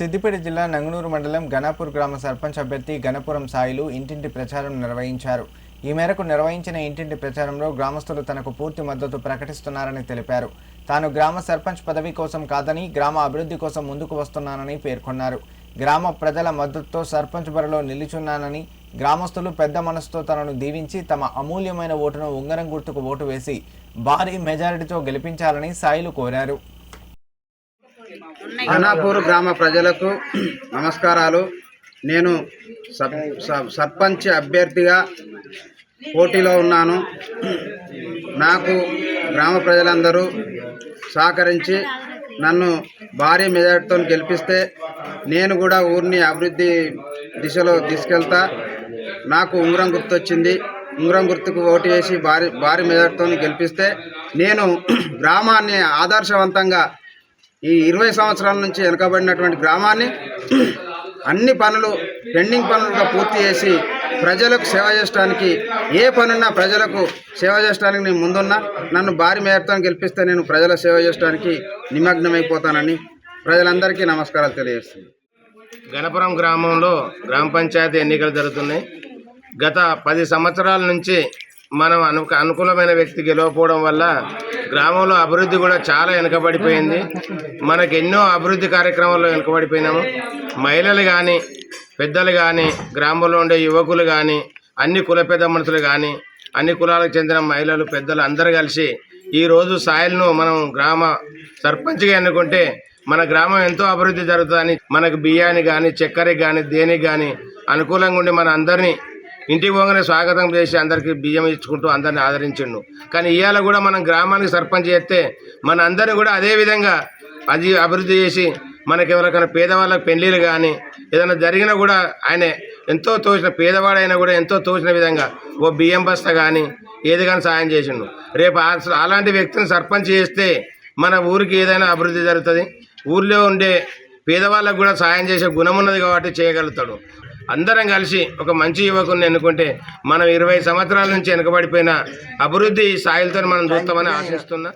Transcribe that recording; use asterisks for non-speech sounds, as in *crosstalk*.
సిద్దిపేట జిల్లా నంగనూరు మండలం గణపూర్ గ్రామ సర్పంచ్ అభ్యర్థి గణపురం సాయిలు ఇంటింటి ప్రచారం నిర్వహించారు. ఈ మేరకు నిర్వహించిన ఇంటింటి ప్రచారంలో గ్రామస్తులు తనకు పూర్తి మద్దతు ప్రకటిస్తున్నారని తెలిపారు. తాను గ్రామ సర్పంచ్ పదవి కోసం కాదని గ్రామ అభివృద్ధి కోసం ముందుకు వస్తున్నానని పేర్కొన్నారు. గ్రామ ప్రజల మద్దతుతో సర్పంచ్ బరిలో నిలుచున్నానని గ్రామస్తులు పెద్ద మనసుతో తనను దీవించి తమ అమూల్యమైన ఓటును ఉంగరం గుర్తుకు ఓటు వేసి భారీ మెజారిటీతో గెలిపించాలని సాయిలు కోరారు. అనాపూర్ గ్రామ ప్రజలకు నమస్కారాలు. నేను సబ్ సబ్- సర్పంచ్ అభ్యర్థిగా పోటీలో ఉన్నాను. నాకు గ్రామ ప్రజలందరూ సహకరించి నన్ను భారీ మెజార్టీతో గెలిపిస్తే నేను కూడా ఊరిని అభివృద్ధి దిశలో తీసుకెళ్తా. నాకు ఉంగరం గుర్తొచ్చింది. ఉంగరం గుర్తుకు ఓటు వేసి భారీ భారీ మెజార్టీతో గెలిపిస్తే నేను *clears throat* గ్రామాన్ని ఆదర్శవంతంగా ఈ ఇరవై సంవత్సరాల నుంచి వెనుకబడినటువంటి గ్రామాన్ని అన్ని పనులు పెండింగ్ పనులుగా పూర్తి చేసి ప్రజలకు సేవ చేయడానికి ఏ పనున్నా ప్రజలకు సేవ చేయడానికి నేను ముందున్నా. నన్ను భారీ మేరతో గెలిపిస్తే నేను ప్రజల సేవ చేయడానికి నిమగ్నమైపోతానని ప్రజలందరికీ నమస్కారాలు తెలియజేస్తుంది గణపురం గ్రామంలో గ్రామ పంచాయతీ ఎన్నికలు జరుగుతున్నాయి. గత పది సంవత్సరాల నుంచి మనం అను అనుకూలమైన వ్యక్తి గెలవకపోవడం వల్ల గ్రామంలో అభివృద్ధి కూడా చాలా వెనుకబడిపోయింది. మనకు ఎన్నో అభివృద్ధి కార్యక్రమాల్లో వెనుకబడిపోయినాము. మహిళలు కానీ పెద్దలు కానీ గ్రామంలో ఉండే యువకులు కానీ అన్ని కుల పెద్ద మనుషులు కానీ అన్ని కులాలకు చెందిన మహిళలు పెద్దలు అందరూ కలిసి ఈరోజు సాయిల్ను మనం గ్రామ సర్పంచ్గా ఎన్నుకుంటే మన గ్రామం ఎంతో అభివృద్ధి జరుగుతుందని మనకు బియ్యాన్ని కానీ చక్కెరకి కానీ దేనికి కానీ అనుకూలంగా ఉండి మన అందరినీ ఇంటికి పోగానే స్వాగతం చేసి అందరికీ బియ్యం ఇచ్చుకుంటూ అందరిని ఆదరించిండు. కానీ ఇవాళ కూడా మనం గ్రామానికి సర్పంచ్ చేస్తే మన అందరిని కూడా అదే విధంగా అది అభివృద్ధి చేసి మనకి ఎవరికైనా పేదవాళ్ళకి పెళ్ళిళ్ళు కానీ ఏదైనా జరిగినా కూడా ఆయన ఎంతో తోచిన పేదవాడైనా కూడా ఎంతో తోచిన విధంగా ఓ బియ్యం బస్తా కానీ ఏది కానీ సాయం చేసిండు. రేపు అలాంటి వ్యక్తిని సర్పంచ్ చేస్తే మన ఊరికి ఏదైనా అభివృద్ధి జరుగుతుంది? ఊర్లో ఉండే పేదవాళ్ళకు కూడా సాయం చేసే గుణం ఉన్నది కాబట్టి చేయగలుగుతాడు. అందరం కలిసి ఒక మంచి యువకుని ఎన్నుకుంటే మనం ఇరవై సంవత్సరాల నుంచి వెనుకబడిపోయిన అభివృద్ధి స్థాయిలతో మనం చూస్తామని ఆశిస్తున్నా.